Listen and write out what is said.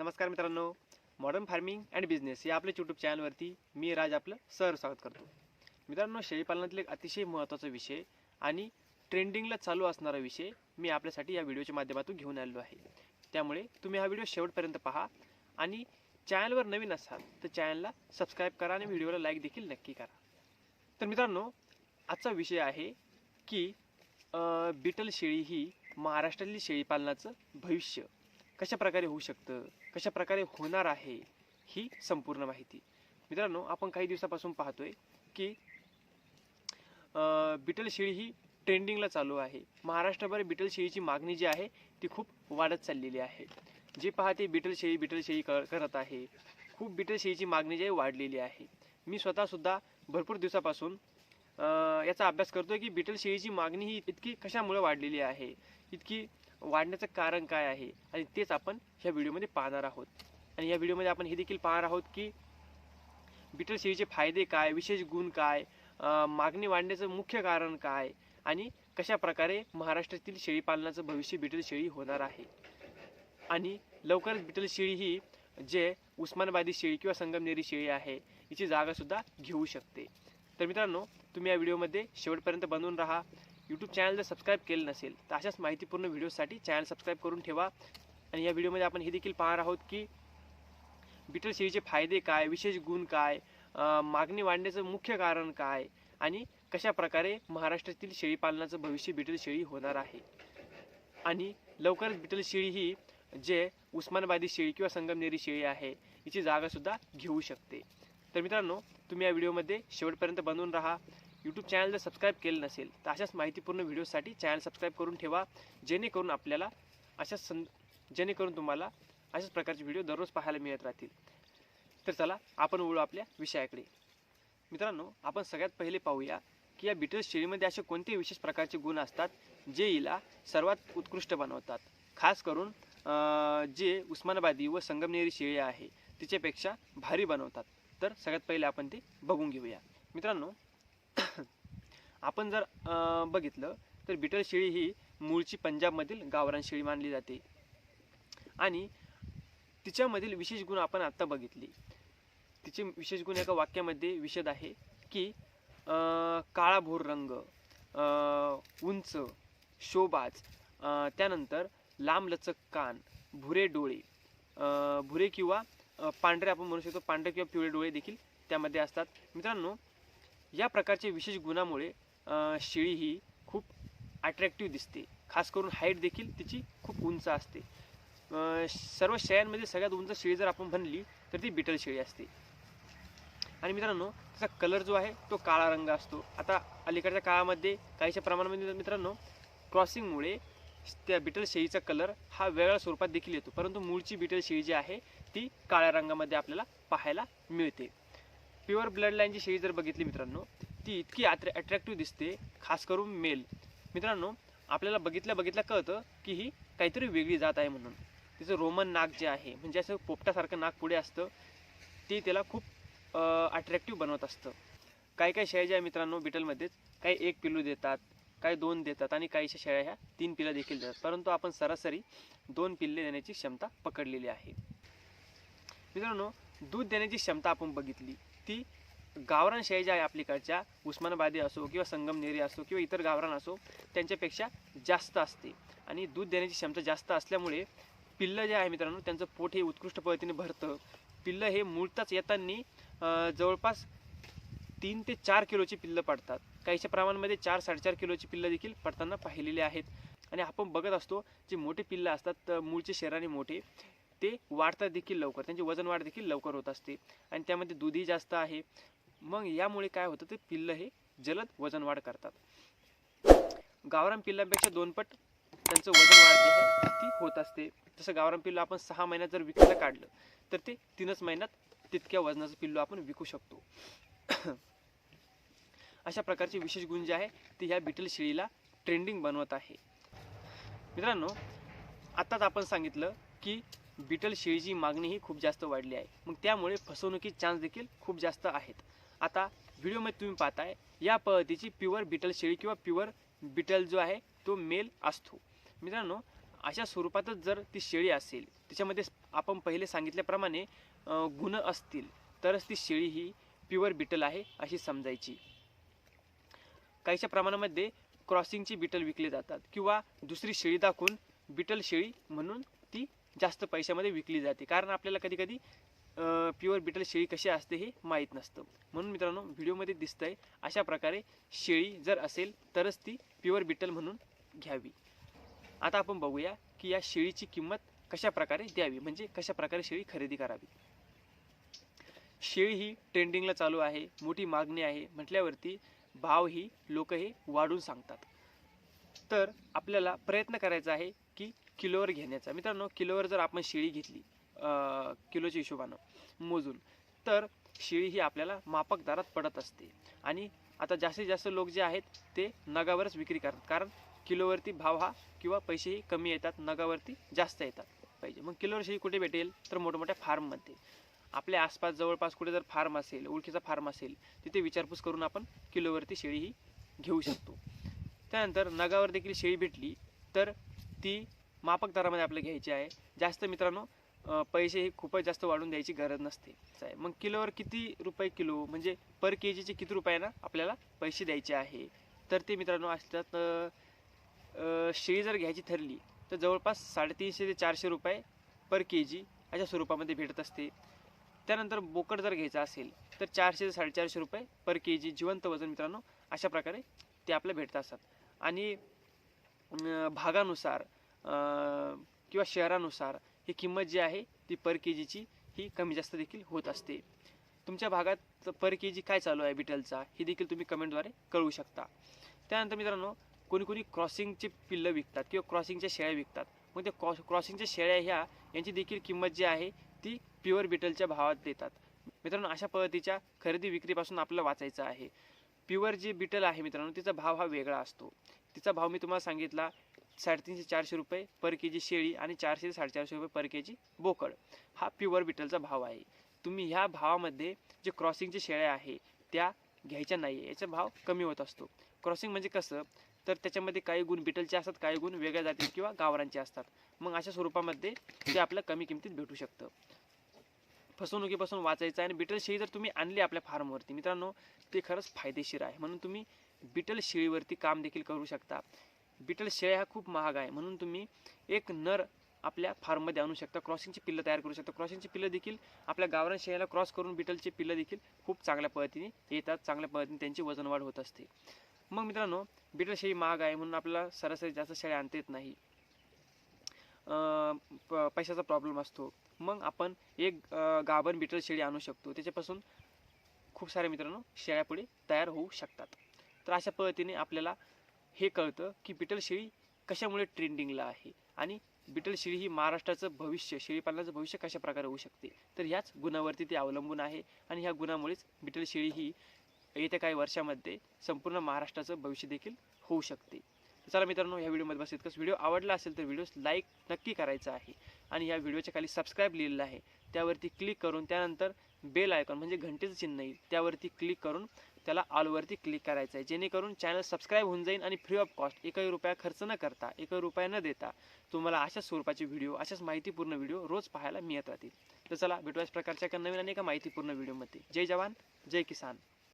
नमस्कार मित्रांनो modern farming and business या आपल्या यूट्यूब चॅनलवरती मी राज आपलं सर स्वागत करतो. मित्रांनो शेळीपालनातील एक अतिशय महत्त्वाचा विषय आणि ट्रेंडिंगला चालू असणारा विषय मी आपल्यासाठी या व्हिडिओच्या माध्यमातून घेऊन आलेलो आहे. त्यामुळे तुम्ही हा व्हिडिओ शेवटपर्यंत पहा आणि चॅनलवर नवीन असाल तर चॅनलला सबस्क्राईब करा आणि व्हिडिओला लाईक देखील नक्की करा. तर मित्रांनो आजचा विषय आहे की बिटल शेळी ही महाराष्ट्रातील शेळीपालनाचं भविष्य. कशा प्रकारे होऊ शकतं? कशा प्रकारे होणार आहे ही संपूर्ण माहिती. मित्रांनो आपण काही दिवसापासून पाहतोय की बिटल शेळी ही ट्रेंडिंगला चालू आहे. महाराष्ट्रभर बिटल शेळीची मागणी जी आहे ती खूप वाढत चाललेली आहे. जे पाहते बिटल शेळी बिटल शेळी क करत आहे खूप बिटल शेळीची मागणी जी आहे वाढलेली आहे. मी स्वतःसुद्धा भरपूर दिवसापासून याचा अभ्यास करतोय की बिटल शेळीची मागणी ही इतकी कशामुळे वाढलेली आहे? इतकी वाढण्याचं कारण काय आहे? आणि तेच आपण ह्या व्हिडिओमध्ये पाहणार आहोत. आणि या व्हिडिओमध्ये आपण हे देखील पाहणार आहोत की बिटल शेळीचे फायदे काय? विशेष गुण काय? मागणी वाढण्याचं मुख्य कारण काय? आणि कशा प्रकारे महाराष्ट्रातील शेळीपालनाचं भविष्य बिटल शेळी होणार आहे? आणि लवकरच बिटल शेळी ही जे उस्मानाबादी शेळी किंवा संगमनेरी शेळी आहे हिची जागासुद्धा घेऊ शकते. तर मित्रांनो तुम्ही या व्हिडिओमध्ये शेवटपर्यंत बनवून राहा. यूट्यूब चॅनल जर सबस्क्राईब केलं नसेल तर अशाच माहितीपूर्ण व्हिडिओसाठी चॅनल सबस्क्राईब करून ठेवा. आणि या व्हिडिओमध्ये आपण हे देखील पाहणार आहोत की बिटल शेळीचे फायदे काय विशेष गुण काय मागणी वाढण्याचं मुख्य कारण काय आणि कशा प्रकारे महाराष्ट्रातील शेळीपालनाचं भविष्य बिटल शेळी होणार आहे. आणि लवकरच बिटल शेळी ही जे उस्मानाबादी शेळी किंवा संगमनेरी शेळी आहे हिची जागासुद्धा घेऊ शकते. तर मित्रांनो तुम्ही या व्हिडिओमध्ये शेवटपर्यंत बनवून राहा. यूट्यूब चॅनल जर सबस्क्राईब केलं नसेल तर अशाच माहितीपूर्ण व्हिडिओसाठी चॅनल सबस्क्राईब करून ठेवा जेणेकरून आपल्याला अशाच सं जेणेकरून तुम्हाला अशाच प्रकारचे व्हिडिओ दररोज पाहायला मिळत राहतील. तर चला आपण वळू आपल्या विषयाकडे. मित्रांनो आपण सगळ्यात पहिले पाहूया की या बिटल शेळीमध्ये असे कोणते विशेष प्रकारचे गुण असतात जे हिला सर्वात उत्कृष्ट बनवतात? खास करून जे उस्मानाबादी व संगमनेरी शेळी आहे तिच्यापेक्षा भारी बनवतात. तर सगळ्यात पहिले आपण ते बघून घेऊया. मित्रांनो आपण जर बघितलं तर बिटल शेळी ही मूळची पंजाबमधील गावरान शेळी मानली जाते. आणि तिच्यामधील विशेष गुण आपण आत्ता बघितली. तिचे विशेष गुण एका वाक्यामध्ये विशद आहे की काळा भोर रंग उंच शोबाज त्यानंतर लांबलचक कान भुरे डोळे भुरे किंवा पांढरे आपण म्हणू शकतो पांढरे किंवा पिवळे डोळे देखील त्यामध्ये असतात. मित्रांनो या प्रकारचे विशेष गुणामुळे शेळी ही खूप अट्रॅक्टिव्ह दिसते. खास करून हाईट देखील तिची खूप उंच असते. सर्व शेळ्यांमध्ये सगळ्यात उंच शेळी जर आपण म्हणली तर ती बिटल शेळी असते. आणि मित्रांनो त्याचा कलर जो आहे तो काळा रंग असतो. आता अलीकडच्या काळामध्ये काहीशा प्रमाणामध्ये मित्रांनो क्रॉसिंगमुळे त्या बिटल शेळीचा कलर हा वेगळ्या स्वरूपात देखील येतो. परंतु मूळची बिटल शेळी जी आहे ती काळ्या रंगामध्ये आपल्याला पाहायला मिळते. प्युअर ब्लड लाईनची शेळी जर बघितली मित्रांनो ती इतकी अट्रॅ अट्रॅक्टिव्ह दिसते खास करून मेल मित्रांनो आपल्याला बघितल्या बघितल्या कळतं की ही काहीतरी वेगळी जात आहे म्हणून. तिचं रोमन नाक जे आहे म्हणजे असं पोपटासारखं नाक पुढे असतं ते त्याला खूप अट्रॅक्टिव्ह बनवत असतं. काही काही शेळ्या ज्या आहे मित्रांनो बिटलमध्येच काही एक पिल्लू देतात काही दोन देतात आणि काहीशा शेळ्या ह्या तीन पिल्लं देखील देतात. परंतु आपण सरासरी दोन पिल्ले देण्याची क्षमता पकडलेली आहे. मित्रांनो दूध देण्याची क्षमता आपण बघितली. ती गावरान शेळ्या ज्या आहे आपलीकडच्या उस्मानाबादी असो किंवा संगमनेरी असो किंवा इतर गावरान असो त्यांच्यापेक्षा जास्त असते. आणि दूध देण्याची क्षमता जास्त असल्यामुळे पिल्लं जे आहे मित्रांनो त्यांचं पोट हे उत्कृष्ट पद्धतीने भरतं. पिल्लं हे मुळताच येताना जवळपास तीन ते चार किलोची पिल्लं पडतात. काहीच्या प्रमाणामध्ये चार साडेचार किलोची पिल्लं देखील पडताना पाहिलेली आहेत. आणि आपण बघत असतो जे मोठे पिल्लं असतात मूळचे शरीराने मोठे ते वाढतात देखील लवकर. त्यांची वजन वाढ देखील लवकर होत असते. आणि त्यामध्ये दूधही जास्त आहे. मग यामुळे काय होतं ते पिल्लं हे जलद वजन वाढ करतात. गावरान पिल्लांपेक्षा दोनपट त्यांचं वजन वाढ जे आहे ती होत असते. जसं गावरान पिल्लू आपण सहा महिन्यात जर विकायला काढलं तर ते तीनच महिन्यात तितक्या वजनाचं पिल्लू आपण विकू शकतो. अशा प्रकारचे विशेष गुण जे आहे ते ह्या बिटल शेळीला ट्रेंडिंग बनवत आहे. मित्रांनो आत्ताच आपण सांगितलं की बिटल शेळीची मागणी ही खूप जास्त वाढली आहे. मग त्यामुळे फसवणुकीचे चान्स देखील खूप जास्त आहेत. आता व्हिडिओमध्ये तुम्ही पाहताय या पद्धतीची प्युअर बिटल शेळी किंवा प्युअर बिटल जो आहे तो मेल असतो. मित्रांनो अशा स्वरूपातच जर ती शेळी असेल त्याच्यामध्ये आपण पहिले सांगितल्याप्रमाणे गुण असतील तरच ती शेळी ही प्युअर बिटल आहे अशी समजायची. काहीच्या प्रमाणामध्ये क्रॉसिंगची बिटल विकले जातात किंवा दुसरी शेळी दाखवून बिटल शेळी म्हणून ती जास्त पैशामध्ये विकली जाते. कारण आपल्याला कधी कधी प्युअर बिटल शेळी कशी असते हे माहीत नसतं. म्हणून मित्रांनो व्हिडिओमध्ये दिसतंय अशा प्रकारे शेळी जर असेल तरच ती प्युअर बिटल म्हणून घ्यावी. आता आपण बघूया की या शेळीची किंमत कशा प्रकारे द्यावी म्हणजे कशा प्रकारे शेळी खरेदी करावी. शेळी ही ट्रेंडिंगला चालू आहे मोठी मागणी आहे म्हटल्यावरती भाव ही लोक हे वाढून सांगतात. तर आपल्याला प्रयत्न करायचा आहे की किलोवर घेण्याचा. मित्रांनो किलोवर जर आपण शेळी घेतली किलोच्या हिशोबानं मोजून. तर शेळी ही आपल्याला मापक दरात पडत असते. आणि आता जास्तीत जास्त लोक जे आहेत ते नगावरच विक्री करतात. कारण किलोवरती भाव हा किंवा पैसेही कमी येतात नगावरती जास्त येतात. पाहिजे. मग किलोवर शेळी कुठे भेटेल? तर मोठमोठ्या फार्ममध्ये. आपल्या आसपास जवळपास कुठे जर फार्म असेल ओळखीचा फार्म असेल तिथे विचारपूस करून आपण किलोवरती शेळी ही घेऊ शकतो. त्यानंतर नगावर देखील शेळी भेटली तर ती मापक दरामध्ये आपल्याला घ्यायची आहे. जास्त मित्रांनो पैसे हे खूपच जास्त वाढून द्यायची गरज नसते. असं आहे. मग किलोवर किती रुपये किलो? म्हणजे पर के जीचे किती रुपयांना आपल्याला पैसे द्यायचे आहे? तर ते मित्रांनो असतात शेळी जर घ्यायची ठरली तर जवळपास साडेतीनशे ते चारशे रुपये पर के जी अशा स्वरूपामध्ये भेटत असते. त्यानंतर बोकड जर घ्यायचा असेल तर चारशे ते साडेचारशे रुपये पर के जी जिवंत वजन मित्रांनो अशा प्रकारे ते आपल्याला भेटत असतात. आणि भागानुसार किंवा शहरानुसार ही किंमत जी आहे ती पर के जीची ही कमी जास्त देखील होत असते. तुमच्या भागात पर के जी काय चालू आहे बिटलचा हे देखील तुम्ही कमेंटद्वारे कळवू शकता. त्यानंतर मित्रांनो कोणी कोणी क्रॉसिंगचे पिल्लं विकतात किंवा क्रॉसिंगच्या शेळ्या विकतात. मग त्या क्रॉस क्रॉसिंगच्या शेळ्या ह्या यांची देखील किंमत जी आहे ती प्युअर बिटलच्या भावात देतात. मित्रांनो अशा पद्धतीच्या खरेदी विक्रीपासून आपल्याला वाचायचं आहे. प्युअर जी बिटल आहे मित्रांनो तिचा भाव हा वेगळा असतो. तिचा भाव मी तुम्हाला सांगितला साडेतीनशे चारशे रुपये पर के जी शेळी आणि चारशे ते साडेचारशे रुपये पर के जी बोकड. हा प्युअर बिटलचा भाव आहे. तुम्ही ह्या भावामध्ये जे क्रॉसिंगच्या शेळ्या आहे त्या घ्यायच्या नाही आहे याचा भाव कमी होत असतो. क्रॉसिंग म्हणजे कसं? तर त्याच्यामध्ये काही गुण बिटलचे असतात काही गुण वेगळ्या जाती किंवा गावरांचे असतात. मग अशा स्वरूपामध्ये ते आपल्या कमी किमतीत भेटू शकतं. फसवणुकीपासून वाचायचं आहे आणि बिटल शेळी जर तुम्ही आणली आपल्या फार्मवरती मित्रांनो ते खरंच फायदेशीर आहे. म्हणून तुम्ही बिटल शेळीवरती काम देखील करू शकता. बिटल शेळ्या ह्या खूप महाग आहे. म्हणून तुम्ही एक नर आपल्या फार्ममध्ये आणू शकता. क्रॉसिंगची पिल्लं तयार करू शकता. क्रॉसिंगची पिल्लं देखील आपल्या गावरान शेळ्याला क्रॉस करून बिटलची पिल्लं देखील खूप चांगल्या पद्धतीने येतात. चांगल्या पद्धतीने त्यांची वजन वाढ होत असते. मग मित्रांनो बिटल शेळी महाग आहे म्हणून आपल्याला सरासरी जास्त शेळ्या आणता येत नाही. अं, प- पैशाचा प्रॉब्लेम असतो. मग आपण एक गाभण बिटल शेळी आणू शकतो. त्याच्यापासून खूप सारे मित्रांनो शेळ्या पुढे तयार होऊ शकतात. तर अशा पद्धतीने आपल्याला हे कळतं की बिटल शेळी कशामुळे ट्रेंडिंगला आहे? आणि बिटल शेळी ही महाराष्ट्राचं भविष्य शेळीपालनाचं भविष्य कशा प्रकारे होऊ शकते? तर ह्याच गुणावरती ते अवलंबून आहे आणि ह्या गुणामुळेच बिटल शेळी ही येत्या काही वर्षामध्ये संपूर्ण महाराष्ट्राचं भविष्य देखील होऊ शकते. चला मित्रांनो ह्या व्हिडिओमध्ये बस इतकंच. व्हिडिओ आवडला असेल तर व्हिडिओ लाईक नक्की करायचा आहे. आणि या व्हिडिओच्या खाली सबस्क्राईब लिहिलेलं आहे. त्यावरती क्लिक करून त्यानंतर बेल आयकॉन म्हणजे घंटेचं चिन्ह येईल त्यावरती क्लिक करून त्याला ऑलवरती क्लिक करायचं आहे. जेणेकरून चॅनल सबस्क्राईब होऊन जाईल आणि फ्री ऑफ कॉस्ट एकही रुपया खर्च न करता एकही रुपया न देता तुम्हाला अशाच स्वरूपाचे व्हिडिओ अशाच माहितीपूर्ण व्हिडिओ रोज पाहायला मिळत राहतील. तर चला भेटू प्रकारच्या एका नवीन आणि एका माहितीपूर्ण व्हिडिओमध्ये जय जवान जय किसान.